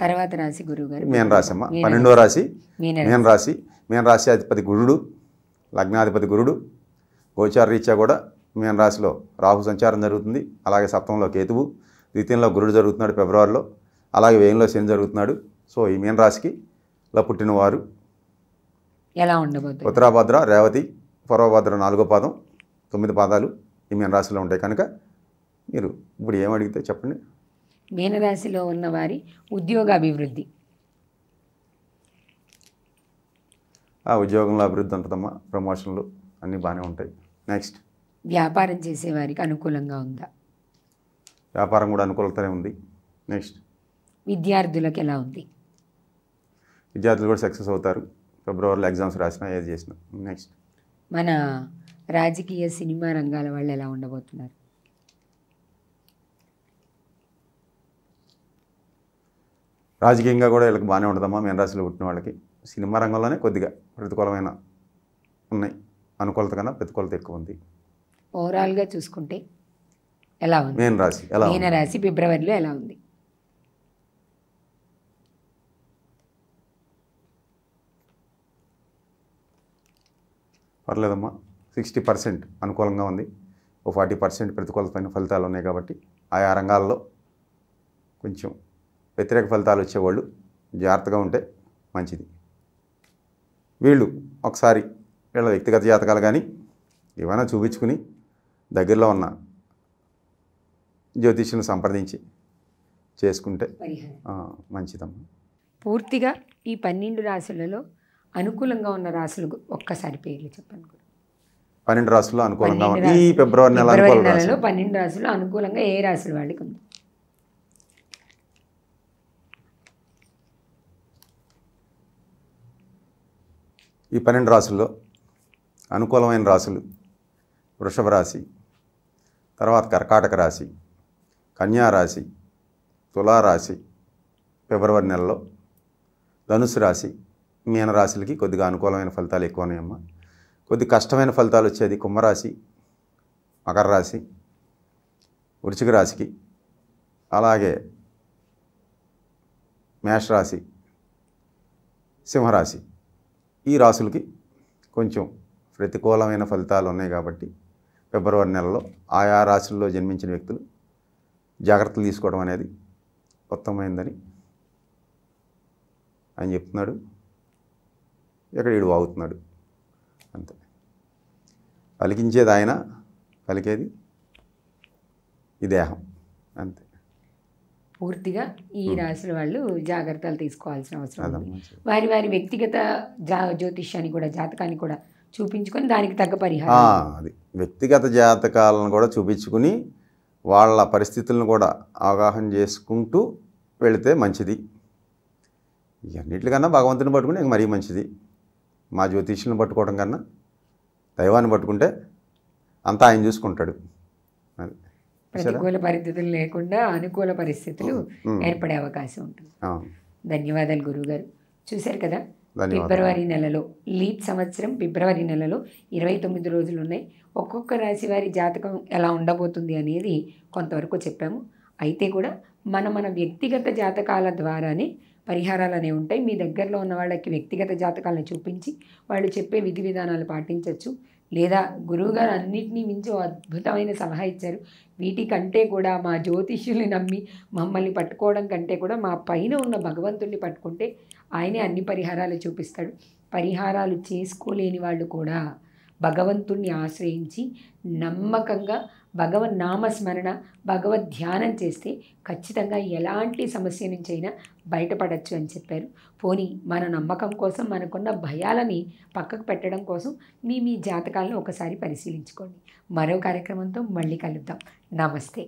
తర్వాత రాశి గురువు గారు మీన రాశి అమ్మ. పన్నెండో రాశి మీన రాశి. మీన రాశి. అధిపతి గురుడు లగ్నాధిపతి గురుడు. గోచార రీత్యా కూడా మీన రాశిలో రాహు సంచారం జరుగుతుంది. అలాగే సప్తంలో కేతువు ద్వితీయంలో గురుడు జరుగుతున్నాడు ఫిబ్రవరిలో. అలాగే వ్యయంలో శని జరుగుతున్నాడు. సో ఈ మీన రాశికి ఇలా పుట్టినవారు ఎలా ఉండబోతుంది? ఉత్తరాభద్ర రేవతి పూర్వభద్ర నాలుగో పాదం తొమ్మిది పాదాలు ఈ మీన రాశిలో ఉంటాయి. కనుక మీరు ఇప్పుడు ఏం అడిగితే చెప్పండి. మీనరాశిలో ఉన్న వారి ఉద్యోగ అభివృద్ధి ఆ ఉద్యోగంలో అభివృద్ధి ఉంటుందమ్మా. ప్రమోషన్లు అన్నీ బాగానే ఉంటాయి. నెక్స్ట్ వ్యాపారం చేసే వారికి అనుకూలంగా ఉందా? వ్యాపారం కూడా అనుకూలతనే ఉంది. నెక్స్ట్ విద్యార్థులకు ఎలా ఉంది? విద్యార్థులు కూడా సక్సెస్ అవుతారు. ఫిబ్రవరిలో ఎగ్జామ్స్ రాసినా ఏది చేసినా. నెక్స్ట్ మన రాజకీయ సినిమా రంగాల వాళ్ళు ఎలా ఉండబోతున్నారు? రాజకీయంగా కూడా వీళ్ళకి బాగానే ఉంటుందమ్మా మీన రాశిలో పుట్టిన వాళ్ళకి. సినిమా రంగంలోనే కొద్దిగా ప్రతికూలమైన ఉన్నాయి. అనుకూలత కన్నా ప్రతికూలత ఎక్కువ ఉంది. ఓవరాల్గా చూసుకుంటే ఎలా ఉంది? మీన రాశి ఎలా ఉంది? మీనరాశి ఫిబ్రవరిలో ఎలా ఉంది? పర్లేదమ్మా. సిక్స్టీ పర్సెంట్ అనుకూలంగా ఉంది. ఓ ఫార్టీ పర్సెంట్ ప్రతికూలమైన ఫలితాలు ఉన్నాయి కాబట్టి ఆయా రంగాల్లో కొంచెం వ్యతిరేక ఫలితాలు వచ్చేవాళ్ళు జాగ్రత్తగా ఉంటే మంచిది. వీళ్ళు ఒకసారి వీళ్ళ వ్యక్తిగత జాతకాలు కానీ ఏమైనా చూపించుకుని దగ్గరలో ఉన్న జ్యోతిష్యుని సంప్రదించి చేసుకుంటే మంచిదమ్మా. పూర్తిగా ఈ పన్నెండు రాశులలో అనుకూలంగా ఉన్న రాశులు ఒక్కసారి పేర్లు చెప్పండి. పన్నెండు రాసుల్లో అనుకూలంగా ఈ రాశులు. ఫిబ్రవరి నెలలో పన్నెండు రాశులు అనుకూలంగా ఏ రాశుల వాళ్ళకి ఉంది? ఈ పన్నెండు రాసుల్లో అనుకూలమైన రాశులు వృషభ రాశి తర్వాత కర్కాటక రాశి కన్యా రాశి తులారాశి ఫిబ్రవరి నెలలో ధనుసు రాశి మీనరాశులకి కొద్దిగా అనుకూలమైన ఫలితాలు ఎక్కువ ఉన్నాయమ్మా. కొద్ది కష్టమైన ఫలితాలు వచ్చేది కుంభరాశి మకర రాశి వృశ్చిక రాశికి అలాగే మేషరాశి సింహరాశి. ఈ రాశులకి కొంచెం ప్రతికూలమైన ఫలితాలు ఉన్నాయి కాబట్టి ఫిబ్రవరి నెలలో ఆయా రాశుల్లో జన్మించిన వ్యక్తులు జాగ్రత్తలు తీసుకోవడం అనేది ఉత్తమమైందని ఆయన చెప్తున్నాడు. ఇక్కడ ఈడు వాగుతున్నాడు. అంతే. పలికించేది ఆయన పలికేది ఈ దేహం. అంతే. పూర్తిగా ఈ రాశుల వాళ్ళు జాగ్రత్తలు తీసుకోవాల్సిన అవసరం ఉంది. వారి వారి వ్యక్తిగత జా జ్యోతిష్యాన్ని కూడా జాతకాన్ని కూడా చూపించుకొని దానికి తగ్గ పరిహారం. అది. వ్యక్తిగత జాతకాలను కూడా చూపించుకుని వాళ్ళ పరిస్థితులను కూడా అవగాహన చేసుకుంటూ వెళితే మంచిది. ఇవన్నిటికన్నా భగవంతుని పట్టుకుని ఇంక మరీ మంచిది. మా జ్యోతిష్యులను పట్టుకోవడం కన్నా దైవాన్ని పట్టుకుంటే అంతా ఆయన చూసుకుంటాడు. అది. ప్రతికూల పరిస్థితులు లేకుండా అనుకూల పరిస్థితులు. ఏర్పడే అవకాశం ఉంటుంది. ధన్యవాదాలు గురువుగారు. చూశారు కదా? ఫిబ్రవరి నెలలో లీప్ సంవత్సరం ఫిబ్రవరి నెలలో ఇరవై తొమ్మిది రోజులు ఉన్నాయి. ఒక్కొక్క రాశి వారి జాతకం ఎలా ఉండబోతుంది అనేది కొంతవరకు చెప్పాము. అయితే కూడా మన మన వ్యక్తిగత జాతకాల ద్వారానే పరిహారాలు అనేవి ఉంటాయి. మీ దగ్గరలో ఉన్న వాళ్ళకి వ్యక్తిగత జాతకాలను చూపించి వాళ్ళు చెప్పే విధి విధానాలు పాటించవచ్చు. లేదా గురువుగారు అన్నింటినీ మించి అద్భుతమైన సలహా ఇచ్చారు. వీటికంటే కూడా మా జ్యోతిష్యుల్ని నమ్మి మమ్మల్ని పట్టుకోవడం కంటే కూడా మా పైన ఉన్న భగవంతుణ్ణి పట్టుకుంటే ఆయనే అన్ని పరిహారాలు చూపిస్తాడు. పరిహారాలు చేసుకోలేని వాళ్ళు కూడా భగవంతుణ్ణి ఆశ్రయించి నమ్మకంగా భగవన్ నామస్మరణ భగవద్ ధ్యానం చేస్తే ఖచ్చితంగా ఎలాంటి సమస్య నుంచైనా బయటపడచ్చు అని చెప్పారు. పోనీ మన నమ్మకం కోసం మనకున్న భయాలని పక్కకు పెట్టడం కోసం మీ మీ జాతకాలను ఒకసారి పరిశీలించుకోండి. మరో కార్యక్రమంతో మళ్ళీ కలుద్దాం. నమస్తే.